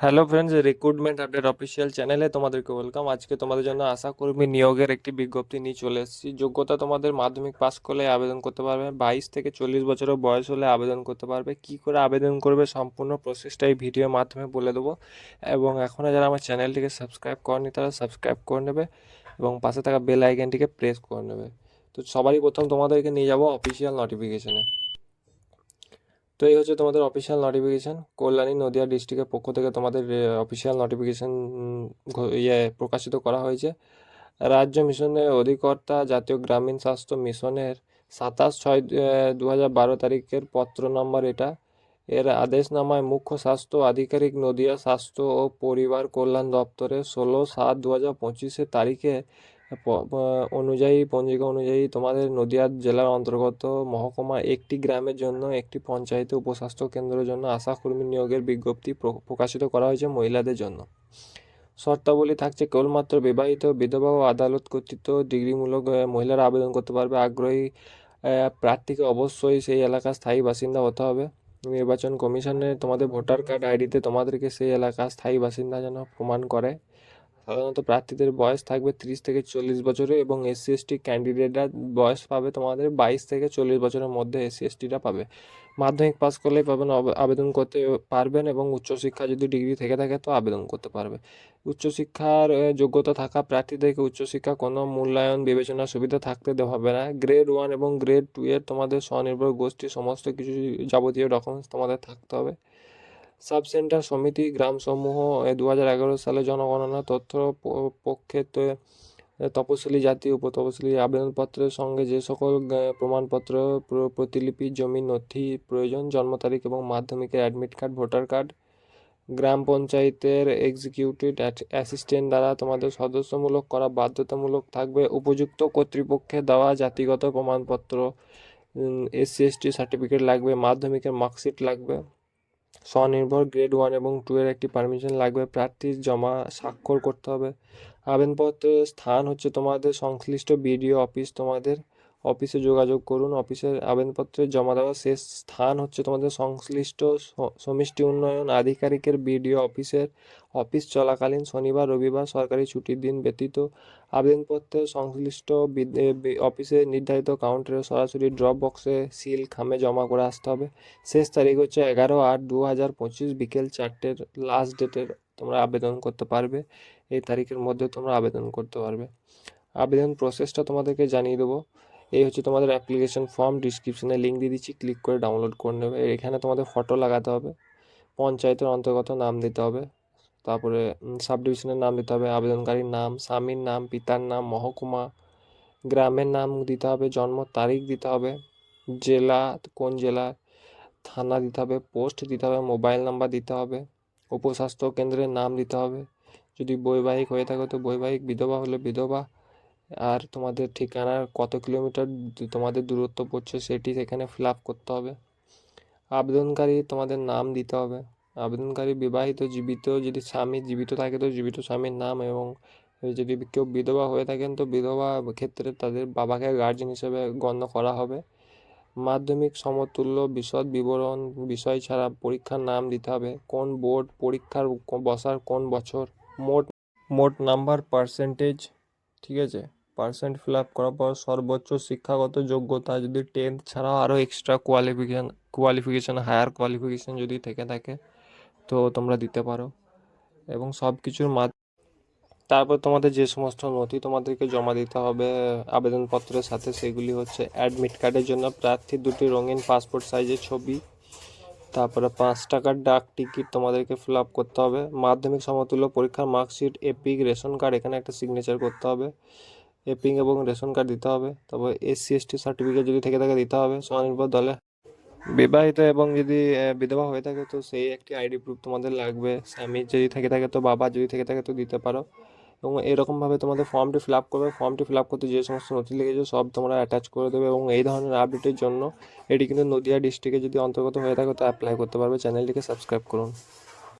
Hello friends recruitment update official চ্যানেলে তোমাদেরকে welcome আজকে তোমাদের জন্য আশাকর্মী নিয়োগের একটি বিজ্ঞপ্তি নিয়ে চলে এসেছি। যোগ্যতা তোমাদের মাধ্যমিক পাস করলে আবেদন করতে পারবে, বাইশ থেকে চল্লিশ বছরের বয়স হলে আবেদন করতে পারবে। কি করে আবেদন করবে সম্পূর্ণ প্রসেসটা এই ভিডিওর মাধ্যমে বলে দেবো। এবং এখনও যারা আমার চ্যানেলটিকে সাবস্ক্রাইব করেনি, তারা সাবস্ক্রাইব করে নেবে এবং পাশে থাকা বেল আইকনটিকে প্রেস করে নেবে। তো সবারই প্রথম তোমাদেরকে নিয়ে যাব অফিসিয়াল নোটিফিকেশনে তো এই হচ্ছে তোমাদের অফিসিয়াল নোটিফিকেশান কল্যাণী নদিয়া ডিস্ট্রিক্টের পক্ষ থেকে তোমাদের অফিসিয়াল নোটিফিকেশান ইয়ে প্রকাশিত করা হয়েছে। রাজ্য মিশনের অধিকর্তা জাতীয় গ্রামীণ স্বাস্থ্য মিশনের সাতাশ ছয় দু বারো তারিখের পত্র নম্বর এটা। এর আদেশনামায় মুখ্য স্বাস্থ্য আধিকারিক নদিয়া স্বাস্থ্য ও পরিবার কল্যাণ দপ্তরে ষোলো সাত দু হাজার পঁচিশের তারিখে অনুযায়ী, পঞ্জিকা অনুযায়ী তোমাদের নদিয়া জেলার অন্তর্গত মহকুমা একটি গ্রামের জন্য একটি পঞ্চায়েতে উপস্বাস্থ্য কেন্দ্রের জন্য আশাকর্মী নিয়োগের বিজ্ঞপ্তি প্র- প্রকাশিত করা হয়েছে মহিলাদের জন্য। শর্তাবলী থাকছে কেবলমাত্র বিবাহিত বিধবা ও আদালত কর্তৃত্ব ডিগ্রিমূলক মহিলারা আবেদন করতে পারবে। আগ্রহী প্রার্থীকে অবশ্যই সেই এলাকার স্থায়ী বাসিন্দা হতে হবে। নির্বাচন কমিশনে তোমাদের ভোটার কার্ড আইডিতে তোমাদেরকে সেই এলাকার স্থায়ী বাসিন্দা যেন প্রমাণ করে। সাধারণত প্রার্থীদের বয়স থাকবে তিরিশ থেকে চল্লিশ বছরে এবং এসসি এসটি ক্যান্ডিডেটরা বয়স পাবে তোমাদের বাইশ থেকে চল্লিশ বছরের মধ্যে এসসি এসটিরা পাবে। মাধ্যমিক পাস করলেই পাবেন আবেদন করতে পারবেন এবং উচ্চশিক্ষা যদি ডিগ্রি থেকে থাকে তো আবেদন করতে পারবে। উচ্চশিক্ষার যোগ্যতা থাকা প্রার্থীদেরকে উচ্চশিক্ষা কোনো মূল্যায়ন বিবেচনা সুবিধা থাকতে দেওয়া হবে না। গ্রেড ওয়ান এবং গ্রেড টু এর তোমাদের স্বনির্ভর গোষ্ঠী, সমস্ত কিছু যাবতীয় ডকুমেন্টস তোমাদের থাকতে হবে। সাব সেন্টার সমিতি গ্রামসমূহ দু হাজার এগারো সালে জনগণনা তথ্য পক্ষে তপশিলি জাতি, উপতপশিলি আবেদনপত্রের সঙ্গে যে সকল প্রমাণপত্র প্রতিলিপি, জমি, নথি প্রয়োজন, জন্ম তারিখ এবং মাধ্যমিকের অ্যাডমিট কার্ড ভোটার কার্ড গ্রাম পঞ্চায়েতের এক্সিকিউটিভ অ্যাসিস্ট্যান্ট দ্বারা তোমাদের সদস্যমূলক করা বাধ্যতামূলক থাকবে। উপযুক্ত কর্তৃপক্ষের দেওয়া জাতিগত প্রমাণপত্র এসসি এসটি সার্টিফিকেট লাগবে, মাধ্যমিকের মার্কশিট লাগবে। স্বনির্ভর গ্রেড ওয়ান এবং টু এর একটি পারমিশন লাগবে। প্রার্থীর জমা স্বাক্ষর করতে হবে। আবেদনপত্রের স্থান হচ্ছে তোমাদের সংশ্লিষ্ট বিডিও অফিস, তোমাদের অফিসে যোগাযোগ করুন। অফিসের আবেদনপত্রের জমা দেওয়ার শেষ স্থান হচ্ছে তোমাদের সংশ্লিষ্ট সমষ্টি উন্নয়ন আধিকারিকের বিডিও অফিসের অফিস চলাকালীন শনিবার, রবিবার সরকারি ছুটির দিন ব্যতীত আবেদনপত্রের সংশ্লিষ্ট অফিসে নির্ধারিত কাউন্টারে সরাসরি ড্রপ বক্সে সিল খামে জমা করে আসতে হবে। শেষ তারিখ হচ্ছে এগারো আট দু হাজার পঁচিশ বিকেল চারটের লাস্ট ডেটের তোমরা আবেদন করতে পারবে। এই তারিখের মধ্যে তোমরা আবেদন করতে পারবে। আবেদন প্রসেসটা তোমাদেরকে জানিয়ে দেবো। এই হচ্ছে তোমাদের অ্যাপ্লিকেশন ফর্ম ডিসক্রিপশনে লিঙ্ক দিয়ে দিচ্ছি ক্লিক করে ডাউনলোড করে নেবে। এখানে তোমাদের ফটো লাগাতে হবে, পঞ্চায়েতের অন্তর্গত নাম দিতে হবে, তারপরে সাব ডিভিশনের নাম দিতে হবে, আবেদনকারীর নাম, স্বামীর নাম, পিতার নাম, মহকুমা, গ্রামের নাম দিতে হবে, জন্ম তারিখ দিতে হবে, জেলা, কোন জেলা থানা দিতে হবে পোস্ট দিতে হবে মোবাইল নাম্বার দিতে হবে, উপস্বাস্থ্য কেন্দ্রের নাম দিতে হবে। যদি বৈবাহিক হয়ে থাকে তো বৈবাহিক বিধবা হলে বিধবা আর তোমাদের ঠিকানার কত কিলোমিটার তোমাদের দূরত্ব পড়ছে সেটি সেখানে ফিল আপ করতে হবে। আবেদনকারী তোমাদের নাম দিতে হবে। আবেদনকারী বিবাহিত, জীবিত, যদি স্বামী জীবিত থাকে তো জীবিত স্বামীর নাম এবং যদি কেউ বিধবা হয়ে থাকেন তো বিধবা ক্ষেত্রে তাদের বাবাকে গার্জেন হিসেবে গণ্য করা হবে। মাধ্যমিক সমতুল্য বিশদ বিবরণ বিষয় ছাড়া পরীক্ষার নাম দিতে হবে। কোন বোর্ড পরীক্ষার বসার কোন বছর? মোট মোট নাম্বার পার্সেন্টেজ ঠিক আছে? পার্সেন্ট ফিল আপ করার পর সর্বোচ্চ শিক্ষাগত যোগ্যতা যদি টেন্থ ছাড়াও আরও extra qualification qualification higher qualification যদি থেকে থাকে, তো তোমরা দিতে পারো। এবং সব কিছুর মাধ্যমে তারপর তোমাদের যে সমস্ত নথি তোমাদেরকে জমা দিতে হবে, আবেদনপত্রের সাথে সেগুলি হচ্ছে অ্যাডমিট কার্ডের জন্য। প্রার্থী দুটি রঙিন পাসপোর্ট সাইজের ছবি তারপরে পাঁচ টাকার ডাক টিকিট তোমাদেরকে ফিল আপ করতে হবে। মাধ্যমিক সমতুল্য পরীক্ষার মার্কশিট এপিক রেশন কার্ড এখানে একটা সিগনেচার করতে হবে। এপিং এবং রেশন কার্ড দিতে হবে। তারপর এসসি এসটি সার্টিফিকেট যদি থেকে থাকে দিতে হবে স্বনির্ভর দলে। বিবাহিত এবং যদি বিধবা হয়ে থাকে তো সেই একটি আইডি প্রুফ তোমাদের লাগবে। স্বামীর যদি থেকে থাকে তো বাবা যদি থেকে থাকে তো দিতে পারো। এবং এরকমভাবে তোমাদের ফর্মটি ফিল আপ করবে। ফর্মটি ফিল আপ করতে যে সমস্ত নথি লেগেছে সব তোমরা অ্যাটাচ করে দেবে এবং এই ধরনের আপডেটের জন্য এটি কিন্তু নদিয়া ডিস্ট্রিক্টে যদি অন্তর্গত হয়ে থাকে, তো অ্যাপ্লাই করতে পারবে। চ্যানেলটিকে সাবস্ক্রাইব করুন।